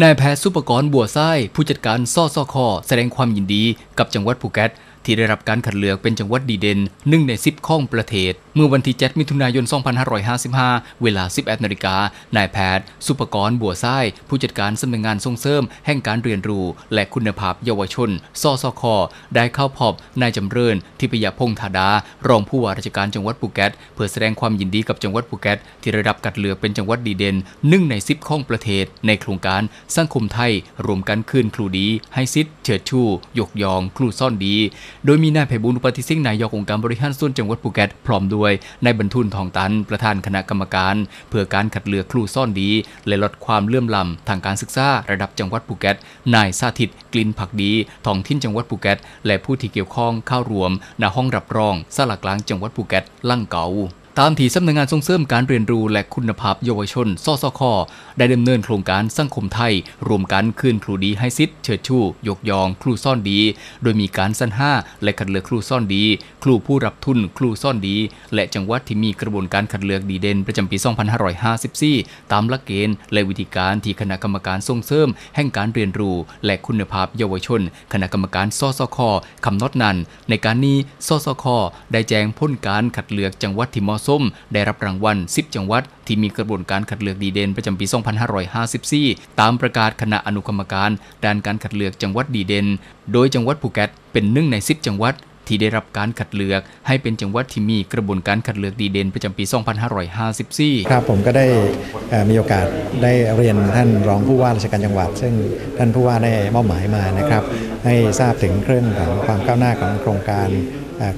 นายแพทย์สุปกรณ์บัวไส้ผู้จัดการซ่อซอคอแสดงความยินดีกับจังหวัดภูเก็ต ที่ได้รับการคัดเลือกเป็นจังหวัดดีเด่นหนึ่งใน 10 ของประเทศ เมื่อวันที่ 7 มิถุนายน 2555 เวลา 11นาฬิกานายแพทย์ สุปกรณ์บัวไส้ผู้จัดการสำนักงานส่งเสริม แห่งการเรียนรู้ และคุณภาพเยาวชนซ่อซอคอได้เข้าพบนายจำเริญทิพยพงษ์ธาดา รองผู้ว่าราชการจังหวัดภูเก็ตเพื่อแสดงความยินดีกับจังหวัดภูเก็ตที่ได้รับคัดเลือกเป็นจังหวัดดีเด่นหนึ่งใน 10 ของประเทศ ในโครงการสังคมไทยรวมกันคืนครูดี ให้ซิดเฉิดชู ยกยอง ครูซ่อนดีโดยมีนายไพบุญอุปติสิงห์นายกองค์การบริหารส่วนจังหวัดภูเก็ตพร้อมด้วยนายบรรทุนทองตัน ประธานคณะกรรมการ เพื่อการคัดเลือกครูซ่อนดี และลดความเลื่อมล้ำทางการศึกษาระดับจังหวัดภูเก็ตนายสาธิตกลิ่นผักดีท้องถิ่นจังหวัดภูเก็ตและผู้ที่เกี่ยวข้องเข้ารวมณห้องรับรองสลากลางจังหวัดภูเก็ตลั่งเกา ตามที่สำนักงานส่งเสริมการเรียนรู้และคุณภาพเยาวชนสสคได้ดำเนินโครงการสังคมไทย รวมกันคืนครูดีให้ซิดเชิดชูยกยอง ครูซ่อนดี โดยมีการสรรห้าและคัดเลือกครูซ่อนดี ครูผู้รับทุน ครูซ่อนดี และจังหวัดที่มีกระบวนการคัดเลือกดีเด่นประจำปี 2554 ตามหลักเกณฑ์และวิธีการที่คณะกรรมการส่งเสริม แห่งการเรียนรู้ และคุณภาพเยาวชน คณะกรรมการสสคคำนดนั้นในการนี้สสคได้แจ้งพ้นการคัดเลือกจังหวัดที่เหมาะส้ม ได้รับรางวัล 10 จังหวัด ที่มีกระบวนการคัดเลือกดีเด่นประจำปี 2554 ตามประกาศคณะอนุกรรมการ ด้านการคัดเลือกจังหวัดดีเด่น โดยจังหวัดภูเก็ตเป็นหนึ่งใน 10 จังหวัด ที่ได้รับการคัดเลือก ให้เป็นจังหวัดที่มีกระบวนการคัดเลือกดีเด่นประจำปี 2554 ครับผมก็ได้มีโอกาสได้เรียนท่านรองผู้ว่าราชการจังหวัด ซึ่งท่านผู้ว่าได้มอบหมายมานะครับ ให้ทราบถึงเรื่องของความก้าวหน้าของโครงการ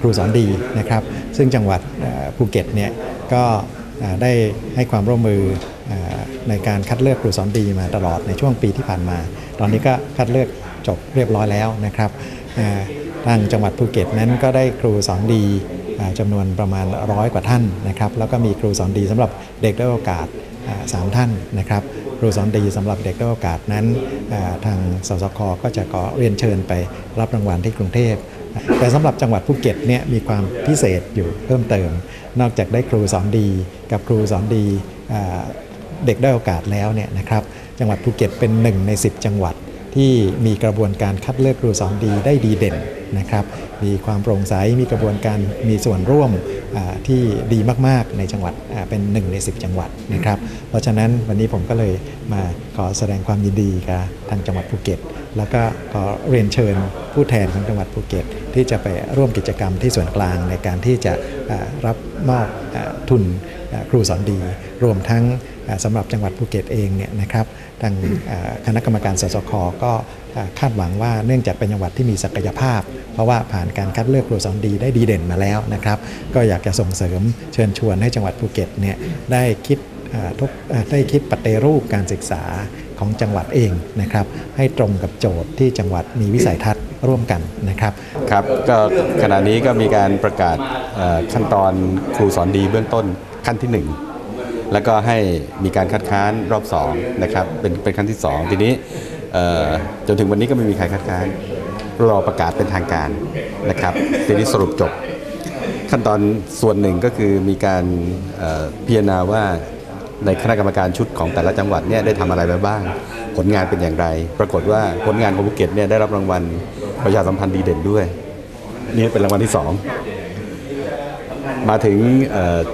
ครูสอนดีนะครับ ซึ่งจังหวัดภูเก็ตเนี่ยก็ได้ให้ความร่วมมือในการคัดเลือกครูสอนดีมาตลอดในช่วงปีที่ผ่านมา ตอนนี้ก็คัดเลือกจบเรียบร้อยแล้วนะครับ ทางจังหวัดภูเก็ตนั้นก็ได้ครูสอนดีอ่าจำนวนประมาณร้อยกว่าท่านนะครับแล้วก็มีครูสอนดีสำหรับเด็กด้อยโอกาสสามท่านนะครับครูสอนดีสำหรับเด็กด้อยโอกาสนั้นทางสสคก็จะขอเรียนเชิญไปรับรางวัลที่กรุงเทพแต่สำหรับจังหวัดภูเก็ตเนี่ยมีความพิเศษอยู่เพิ่มเติม นอกจากได้ครูสอนดีกับครูสอนดีเด็กด้อยโอกาสแล้วเนี่ยนะครับจังหวัดภูเก็ตเป็นหนึ่งใน 10 จังหวัด ที่มีกระบวนการคัดเลือกครูสอนดีได้ดีเด่นนะครับมีความโปร่งใสมีกระบวนการมีส่วนร่วมที่ดีมากๆในจังหวัดเป็น 1 ใน 10 จังหวัดนะครับ เพราะฉะนั้นวันนี้ผมก็เลยมาขอแสดงความยินดีกับทางจังหวัดภูเก็ต แล้วก็ขอเรียนเชิญผู้แทนของจังหวัดภูเก็ต ที่จะไปร่วมกิจกรรมที่ส่วนกลางในการที่จะรับมอบทุน ครูสอนดีรวมทั้งอ่าสำหรับจังหวัดภูเก็ตเองเนี่ยนะครับทางคณะกรรมการสสคก็คาดหวังว่าเนื่องจากเป็นจังหวัดที่มีศักยภาพ เพราะว่าผ่านการคัดเลือกครูสอนดีได้ดีเด่นมาแล้วนะครับ ก็อยากจะส่งเสริมเชิญชวนให้จังหวัดภูเก็ตเนี่ยได้คิดทุกได้คิดปฏิรูปการศึกษาของจังหวัดเองนะครับ ให้ตรงกับโจทย์ที่จังหวัดมีวิสัยทัศน์ร่วมกันนะครับครับก็ขณะนี้ก็มีการประกาศขั้นตอนครูสอนดีเบื้องต้น ขั้นที่ 1 แล้วก็ให้มีการคัดค้านรอบ2นะครับเป็นเป็นขั้นที่ 2 ทีนี้จนถึงวันนี้ก็ไม่มีใครคัดค้านรอประกาศเป็นทางการนะครับทีนี้สรุปจบ ขั้นตอนส่วนหนึ่งก็คือมีการพิจารณาว่าในคณะกรรมการชุดของแต่ละจังหวัดเนี่ยได้ทำอะไรไปบ้าง ผลงานเป็นอย่างไร ปรากฏว่าผลงานของภูเก็ตเนี่ยได้รับรางวัลประชาสัมพันธ์ดีเด่นด้วย นี่เป็นรางวัลที่สอง มาถึง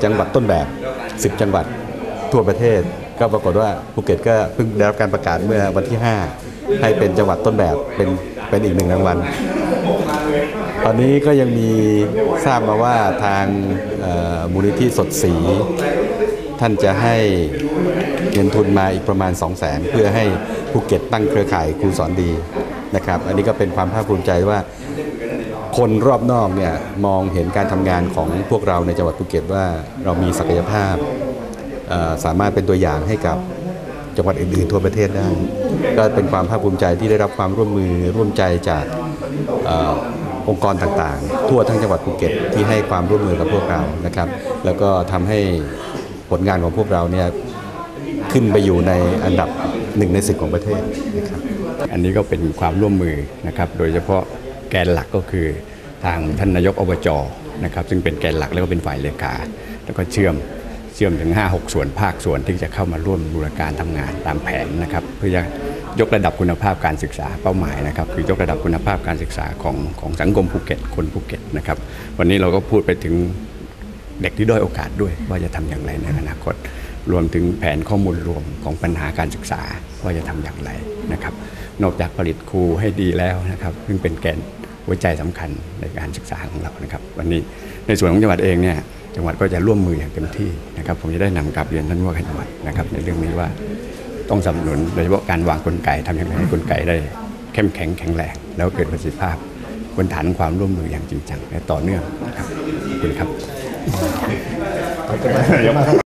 จังหวัดต้นแบบ 10 จังหวัดทั่วประเทศ ก็ปรากฏว่าภูเก็ตก็เพิ่งได้รับการประกาศเมื่อวันที่ 5 ให้เป็นจังหวัดต้นแบบเป็นเป็นอีกหนึ่งรางวัล ตอนนี้ก็ยังมีทราบมาว่าทางมูลนิธิสดสี ท่านจะให้เงินทุนมาอีกประมาณ 2 0 0แสนเพื่อให้ภูเก็ตตั้งเครือข่ายครูสอนดีนะครับ อันนี้ก็เป็นความภาคภูมิใจว่า คนรอบนอกเนี่ยมองเห็นการทำงานของพวกเราในจังหวัดภูเก็ตว่าเรามีศักยภาพสามารถเป็นตัวอย่างให้กับจังหวัดอื่นๆทั่วประเทศได้ ก็เป็นความภาคภูมิใจที่ได้รับความร่วมมือร่วมใจจากองค์กรต่างๆ ทั่วทั้งจังหวัดภูเก็ตที่ให้ความร่วมมือกับพวกเรานะครับ แล้วก็ทำให้ผลงานของพวกเราเนี่ยขึ้นไปอยู่ในอันดับหนึ่งในสิบของประเทศนะครับ อันนี้ก็เป็นความร่วมมือนะครับ โดยเฉพาะ แกนหลักก็คือทางท่านนายกอบจนะครับซึ่งเป็นแกนหลักแล้วก็เป็นฝ่ายเลขาแล้วก็เชื่อมเชื่อมถึง 5-6 ส่วนภาคส่วนที่จะเข้ามาร่วมบูรณาการทำงานตามแผนนะครับเพื่อจะยกระดับคุณภาพการศึกษาเป้าหมายนะครับคือยกระดับคุณภาพการศึกษาของของสังคมภูเก็ตคนภูเก็ตนะครับวันนี้เราก็พูดไปถึงเด็กที่ด้อยโอกาสด้วย ว่าจะทำอย่างไรในอนาคต รวมถึงแผนข้อมูลรวมของปัญหาการศึกษาว่าจะทำอย่างไรนะครับนอกจากผลิตครูให้ดีแล้วนะครับซึ่งเป็นแกน หัวใจสำคัญในการศึกษาของเรานะครับ วันนี้ในส่วนของจังหวัดเองเนี่ยจังหวัดก็จะร่วมมืออย่างเต็มที่นะครับ ผมจะได้นำกลับเรียนท่านผู้ว่าการจังหวัดนะครับ ในเรื่องนี้ว่าต้องสนับสนุนโดยเฉพาะการวางกลไกทำอย่างไรให้กลไกได้เข้มแข็งแข็งแรงแล้วเกิดประสิทธิภาพบนฐานความร่วมมืออย่างจริงจังและต่อเนื่องนะครับขอบคุณครับ